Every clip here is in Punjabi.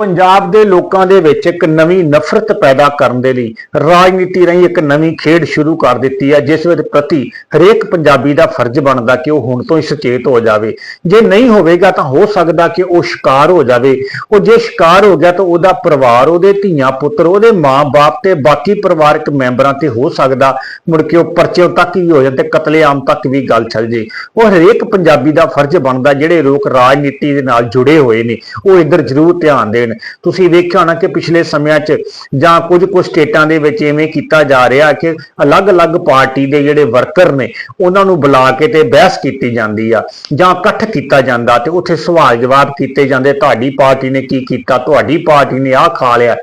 ਪੰਜਾਬ ਦੇ ਲੋਕਾਂ ਦੇ ਵਿੱਚ ਇੱਕ ਨਵੀਂ ਨਫ਼ਰਤ ਪੈਦਾ ਕਰਨ ਦੇ ਲਈ ਰਾਜਨੀਤੀ ਰਾਹੀਂ ਇੱਕ ਨਵੀਂ ਖੇਡ ਸ਼ੁਰੂ ਕਰ ਦਿੱਤੀ ਹੈ, ਜਿਸ ਵਿੱਚ ਪ੍ਰਤੀ ਹਰੇਕ ਪੰਜਾਬੀ ਦਾ ਫਰਜ਼ ਬਣਦਾ ਕਿ ਉਹ ਹੁਣ ਤੋਂ ਹੀ ਸੁਚੇਤ ਹੋ ਜਾਵੇ। ਜੇ ਨਹੀਂ ਹੋਵੇਗਾ ਤਾਂ ਹੋ ਸਕਦਾ ਕਿ ਉਹ ਸ਼ਿਕਾਰ ਹੋ ਜਾਵੇ। ਉਹ ਜੇ ਸ਼ਿਕਾਰ ਹੋ ਗਿਆ ਤਾਂ ਉਹਦਾ ਪਰਿਵਾਰ, ਉਹਦੇ ਧੀਆਂ ਪੁੱਤਰ, ਉਹਦੇ ਮਾਂ-ਬਾਪ ਤੇ ਬਾਕੀ ਪਰਿਵਾਰਕ ਮੈਂਬਰਾਂ ਤੇ ਹੋ ਸਕਦਾ, ਮੁੜ ਕੇ ਉਹ ਪਰਚੇ ਤੱਕ ਵੀ ਹੋ ਜਾਂਦੇ ਕਤਲੇਆਮ ਤੱਕ ਵੀ ਗੱਲ ਚੱਲ ਜੇ। ਉਹ ਹਰੇਕ ਪੰਜਾਬੀ ਦਾ ਫਰਜ਼ ਬਣਦਾ ਜਿਹੜੇ ਲੋਕ ਰਾਜਨੀਤੀ ਦੇ ਨਾਲ ਜੁੜੇ ਹੋਏ ਨੇ, ਉਹ ਇੱਧਰ ਜ਼ਰੂਰ ਧਿਆਨ ਦੇਣ ਤੁਸੀਂ ਵੇਖਿਆ ਹੋਣਾ ਕਿ ਪਿਛਲੇ ਸਮਿਆਂ 'ਚ ਜਾਂ ਕੁਝ ਕੁ ਸਟੇਟਾਂ ਦੇ ਵਿੱਚ ਐਵੇਂ ਕੀਤਾ ਜਾ ਰਿਹਾ ਕਿ ਅਲੱਗ-ਅਲੱਗ ਪਾਰਟੀ ਦੇ ਜਿਹੜੇ ਵਰਕਰ ਨੇ, ਉਹਨਾਂ ਨੂੰ ਬੁਲਾ ਕੇ ਤੇ ਬਹਿਸ ਕੀਤੀ ਜਾਂਦੀ ਆ ਜਾਂ ਇਕੱਠ ਕੀਤਾ ਜਾਂਦਾ ਤੇ ਉੱਥੇ ਸਵਾਲ ਜਵਾਬ ਕੀਤੇ ਜਾਂਦੇ, ਤੁਹਾਡੀ ਪਾਰਟੀ ਨੇ ਕੀ ਕੀਤਾ? ਤੁਹਾਡੀ ਪਾਰਟੀ ਨੇ ਆਹ ਖਾ ਲਿਆ।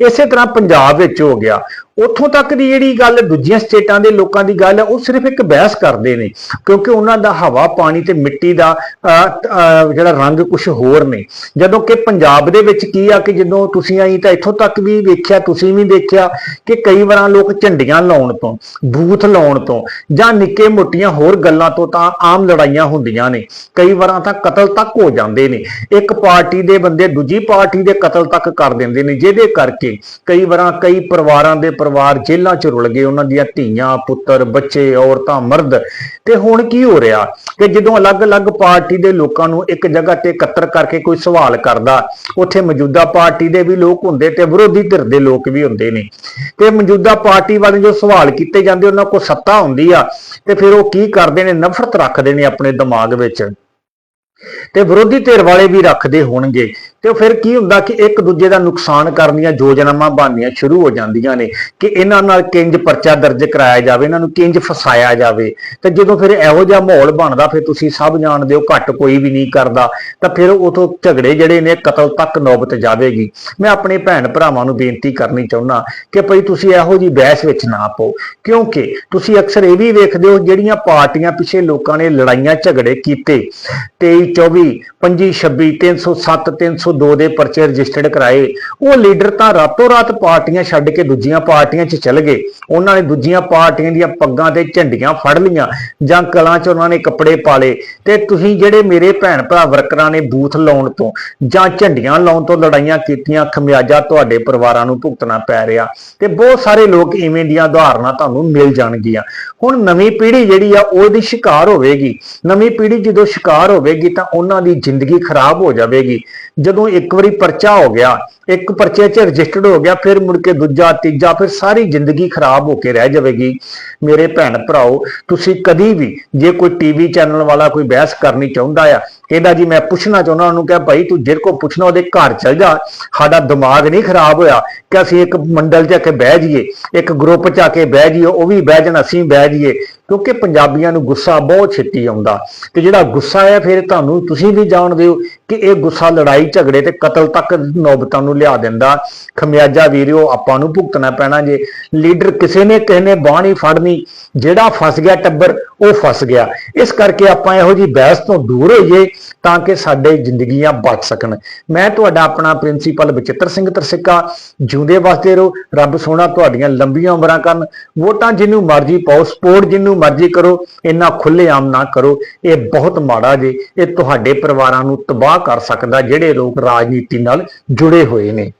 ਇਸੇ ਤਰ੍ਹਾਂ ਪੰਜਾਬ ਵਿੱਚ ਹੋ ਗਿਆ। ਉੱਥੋਂ ਤੱਕ ਦੀ ਜਿਹੜੀ ਗੱਲ ਦੂਜੀਆਂ ਸਟੇਟਾਂ ਦੇ ਲੋਕਾਂ ਦੀ ਗੱਲ ਹੈ, ਉਹ ਸਿਰਫ ਇੱਕ ਬਹਿਸ ਕਰਦੇ ਨੇ, ਕਿਉਂਕਿ ਉਹਨਾਂ ਦਾ ਹਵਾ, ਪਾਣੀ ਤੇ ਮਿੱਟੀ ਦਾ ਜਿਹੜਾ ਰੰਗ ਕੁਝ ਹੋਰ ਨੇ। ਜਦੋਂ ਕਿ ਪੰਜਾਬ ਦੇ ਵਿੱਚ ਕੀ ਆ ਕਿ ਜਦੋਂ ਤੁਸੀਂ ਆਈ ਤਾਂ ਇੱਥੋਂ ਤੱਕ ਵੀ ਵੇਖਿਆ, ਤੁਸੀਂ ਵੀ ਦੇਖਿਆ ਕਿ ਕਈ ਵਾਰਾਂ ਲੋਕ ਝੰਡੀਆਂ ਲਾਉਣ ਤੋਂ, ਬੂਥ ਲਾਉਣ ਤੋਂ ਜਾਂ ਨਿੱਕੇ ਮੋਟੀਆਂ ਹੋਰ ਗੱਲਾਂ ਤੋਂ ਤਾਂ ਆਮ ਲੜਾਈਆਂ ਹੁੰਦੀਆਂ ਨੇ। ਕਈ ਵਾਰਾਂ ਤਾਂ ਕਤਲ ਤੱਕ ਹੋ ਜਾਂਦੇ ਨੇ। ਇੱਕ ਪਾਰਟੀ ਦੇ ਬੰਦੇ ਦੂਜੀ ਪਾਰਟੀ ਦੇ ਕਤਲ ਤੱਕ ਕਰ ਦਿੰਦੇ ਨੇ, ਜਿਹਦੇ ਕਰਕੇ ਕਈ ਵਾਰਾਂ ਕਈ ਪਰਿਵਾਰਾਂ ਦੇ ਪਰਿਵਾਰ ਜੇਲ੍ਹਾਂ 'ਚ ਰੁਲ ਗਏ, ਉਹਨਾਂ ਦੀਆਂ ਧੀਆਂ, ਪੁੱਤਰ, ਬੱਚੇ, ਔਰਤਾਂ, ਮਰਦ। ਤੇ ਹੁਣ ਕੀ ਹੋ ਰਿਹਾ? ਕਿ ਜਦੋਂ ਅਲੱਗ-ਅਲੱਗ ਪਾਰਟੀ ਦੇ ਲੋਕਾਂ ਨੂੰ ਇੱਕ ਜਗ੍ਹਾ ਤੇ ਇਕੱਤਰ ਕਰਕੇ ਕੋਈ ਸਵਾਲ ਕਰਦਾ, ਉੱਥੇ ਮੌਜੂਦਾ ਪਾਰਟੀ ਦੇ ਵੀ ਲੋਕ ਹੁੰਦੇ ਤੇ ਵਿਰੋਧੀ ਧਿਰ ਦੇ ਲੋਕ ਵੀ ਹੁੰਦੇ ਨੇ। ਤੇ ਮੌਜੂਦਾ ਪਾਰਟੀ ਵਾਲੇ ਜੋ ਸਵਾਲ ਕੀਤੇ ਜਾਂਦੇ, ਉਹਨਾਂ ਕੋਲ ਸੱਤਾ ਹੁੰਦੀ ਆ, ਤੇ ਫਿਰ ਉਹ ਕੀ ਕਰਦੇ ਨੇ? ਨਫ਼ਰਤ ਰੱਖਦੇ ਨੇ ਆਪਣੇ ਦਿਮਾਗ ਵਿੱਚ। ਤੇ ਵਿਰੋਧੀ ਧਿਰ ਵਾਲੇ ਵੀ ਰੱਖਦੇ ਹੋਣਗੇ। ਤੇ ਫਿਰ ਕੀ ਹੁੰਦਾ ਕਿ ਇੱਕ ਦੂਜੇ ਦਾ ਨੁਕਸਾਨ ਕਰਨ ਦੀਆਂ ਯੋਜਨਾਵਾਂ ਬਣਨੀਆਂ ਸ਼ੁਰੂ ਹੋ ਜਾਂਦੀਆਂ ਨੇ ਕਿ ਇਹਨਾਂ ਨਾਲ ਕਿੰਜ ਪਰਚਾ ਦਰਜ ਕਰਾਇਆ ਜਾਵੇ, ਇਹਨਾਂ ਨੂੰ ਕਿੰਜ ਫਸਾਇਆ ਜਾਵੇ। ਤੇ ਜਦੋਂ ਫਿਰ ਇਹੋ ਜਿਹਾ ਮਾਹੌਲ ਬਣਦਾ, ਫਿਰ ਤੁਸੀਂ ਸਭ ਜਾਣਦੇ ਹੋ ਘੱਟ ਕੋਈ ਵੀ ਨਹੀਂ ਕਰਦਾ। ਤਾਂ ਫਿਰ ਉਥੋਂ ਝਗੜੇ ਜਿਹੜੇ ਨੇ ਕਤਲ ਤੱਕ ਨੌਬਤ ਜਾਵੇਗੀ। ਮੈਂ ਆਪਣੇ ਭੈਣ ਭਰਾਵਾਂ ਨੂੰ ਬੇਨਤੀ ਕਰਨੀ ਚਾਹੁੰਦਾ ਕਿ ਭਈ ਤੁਸੀਂ ਇਹੋ ਜੀ ਬਹਿਸ ਵਿੱਚ ਨਾ ਪਾਓ। ਕਿਉਂਕਿ ਤੁਸੀਂ ਅਕਸਰ ਇਹ ਵੀ ਵੇਖਦੇ ਹੋ ਜਿਹੜੀਆਂ ਪਾਰਟੀਆਂ ਪਿੱਛੇ ਲੋਕਾਂ ਨੇ ਲੜਾਈਆਂ ਝਗੜੇ ਕੀਤੇ 23 24 25 26 307 302 ਦੇ ਪਰਚੇ ਰਜਿਸਟਰਡ ਕਰਾਏ, ਉਹ ਲੀਡਰ ਤਾਂ ਰਾਤੋਂ ਰਾਤ ਪਾਰਟੀਆਂ ਛੱਡ ਕੇ ਦੂਜੀਆਂ ਪਾਰਟੀਆਂ 'ਚ ਚਲ ਗਏ। ਉਹਨਾਂ ਨੇ ਦੂਜੀਆਂ ਪਾਰਟੀਆਂ ਦੀਆਂ ਪੱਗਾਂ ਤੇ ਝੰਡੀਆਂ ਫੜ ਲਈਆਂ ਜਾਂ ਕਲਾਂ 'ਚ ਉਹਨਾਂ ਨੇ ਕੱਪੜੇ ਪਾਲੇ ਤੇ ਤੁਸੀਂ ਜਿਹੜੇ ਮੇਰੇ ਭੈਣ ਭਰਾ ਵਰਕਰਾਂ ਨੇ ਬੂਥ ਲਾਉਣ ਤੋਂ ਜਾਂ ਝੰਡੀਆਂ ਲਾਉਣ ਤੋਂ ਲੜਾਈਆਂ ਕੀਤੀਆਂ, ਖਮਿਆਜਾ ਤੁਹਾਡੇ ਪਰਿਵਾਰਾਂ ਨੂੰ ਭੁਗਤਣਾ ਪੈ ਰਿਹਾ ਤੇ ਬਹੁਤ ਸਾਰੇ ਲੋਕ ਇਵੇਂ ਦੀਆਂ ਉਦਾਹਰਨਾਂ ਤੁਹਾਨੂੰ ਮਿਲ ਜਾਣਗੀਆਂ। ਹੁਣ ਨਵੀਂ ਪੀੜ੍ਹੀ ਜਿਹੜੀ ਆ, ਉਹਦੀ ਸ਼ਿਕਾਰ ਹੋਵੇਗੀ। ਨਵੀਂ ਪੀੜ੍ਹੀ ਜਦੋਂ ਸ਼ਿਕਾਰ ਹੋਵੇਗੀ ਤਾਂ ਉਹਨਾਂ ਦੀ ਜ਼ਿੰਦਗੀ ਖਰਾਬ ਹੋ ਜਾਵੇਗੀ। ਜਦੋਂ ਇੱਕ ਵਾਰੀ ਪਰਚਾ ਹੋ ਗਿਆ। ਇੱਕ ਪਰਚੇ 'ਚ ਰਜਿਸਟਰਡ ਹੋ ਗਿਆ, ਫਿਰ ਮੁੜ ਕੇ ਦੂਜਾ, ਤੀਜਾ, ਫਿਰ ਸਾਰੀ ਜ਼ਿੰਦਗੀ ਖਰਾਬ ਹੋ ਕੇ ਰਹਿ ਜਾਵੇਗੀ। ਮੇਰੇ ਭੈਣ ਭਰਾਓ, ਤੁਸੀਂ ਕਦੀ ਵੀ ਜੇ ਕੋਈ ਟੀਵੀ ਚੈਨਲ ਵਾਲਾ ਕੋਈ ਬਹਿਸ ਕਰਨੀ ਚਾਹੁੰਦਾ ਆ, ਇਹਦਾ ਜੀ ਮੈਂ ਪੁੱਛਣਾ ਚਾਹੁੰਦਾ, ਉਹਨੂੰ ਕਿ ਭਾਈ ਤੂੰ ਜਿਹਦੇ ਕੋ ਪੁੱਛਣਾ, ਉਹਦੇ ਘਰ ਚਲ ਜਾ। ਸਾਡਾ ਦਿਮਾਗ ਨਹੀਂ ਖਰਾਬ ਹੋਇਆ ਕਿ ਅਸੀਂ ਇੱਕ ਮੰਡਲ 'ਚ ਆ ਕੇ ਬਹਿ ਜਾਈਏ, ਇੱਕ ਗਰੁੱਪ 'ਚ ਆ ਕੇ ਬਹਿ ਜਾਈਏ, ਉਹ ਵੀ ਬਹਿ ਜਾਣ, ਅਸੀਂ ਬਹਿ ਜਾਈਏ। ਕਿਉਂਕਿ ਪੰਜਾਬੀਆਂ ਨੂੰ ਗੁੱਸਾ ਬਹੁਤ ਛੇਤੀ ਆਉਂਦਾ। ਤੇ ਜਿਹੜਾ ਗੁੱਸਾ ਹੈ, ਫਿਰ ਤੁਹਾਨੂੰ ਤੁਸੀਂ ਵੀ ਜਾਣਦੇ ਹੋ ਕਿ ਇਹ ਗੁੱਸਾ ਲੜਾਈ ਝਗੜੇ ਤੇ ਕਤਲ ਤੱਕ ਨੌਬਤਾਂ ਨੂੰ ਲਿਆ ਦਿੰਦਾ। ਖਮਿਆਜਾ ਵੀਰਿਓ, ਆਪਾਂ ਨੂੰ ਭੁਗਤਣਾ ਪੈਣਾ ਜੇ। ਲੀਡਰ ਕਿਸੇ ਨੇ ਕਿਸੇ ਨੇ ਬਾਹ ਫੜਨੀ। ਜਿਹੜਾ ਫਸ ਗਿਆ ਟੱਬਰ ਉਹ ਫਸ ਗਿਆ। ਇਸ ਕਰਕੇ ਆਪਾਂ ਇਹੋ ਜੀ ਬਹਿਸ ਤੋਂ ਦੂਰ ਹੋਈਏ ਤਾਂ ਕਿ ਸਾਡੇ ਜ਼ਿੰਦਗੀਆਂ ਬਚ ਸਕਣ। ਮੈਂ ਤੁਹਾਡਾ ਆਪਣਾ ਪ੍ਰਿੰਸੀਪਲ ਬਚਿੱਤਰ ਸਿੰਘ ਤਰਸਿੱਕਾ, ਜਿਉਂਦੇ ਵਸਦੇ ਰਹੋ, ਰੱਬ ਸੋਹਣਾ ਤੁਹਾਡੀਆਂ ਲੰਬੀਆਂ ਉਮਰਾਂ ਕਰਨ। ਵੋਟਾਂ ਜਿੰਨੂੰ ਮਰਜ਼ੀ ਪਾਓ, ਸਪੋਰਟ ਜਿੰਨੂੰ ਮਰਜ਼ੀ ਕਰੋ, ਇੰਨਾ ਖੁੱਲ੍ਹੇਆਮ ਨਾ ਕਰੋ। ਇਹ ਬਹੁਤ ਮਾੜਾ ਜੇ, ਇਹ ਤੁਹਾਡੇ ਪਰਿਵਾਰਾਂ ਨੂੰ ਤਬਾਹ ਕਰ ਸਕਦਾ, ਜਿਹੜੇ ਲੋਕ ਰਾਜਨੀਤੀ ਨਾਲ ਜੁੜੇ ਹੋਏ ਨੇ।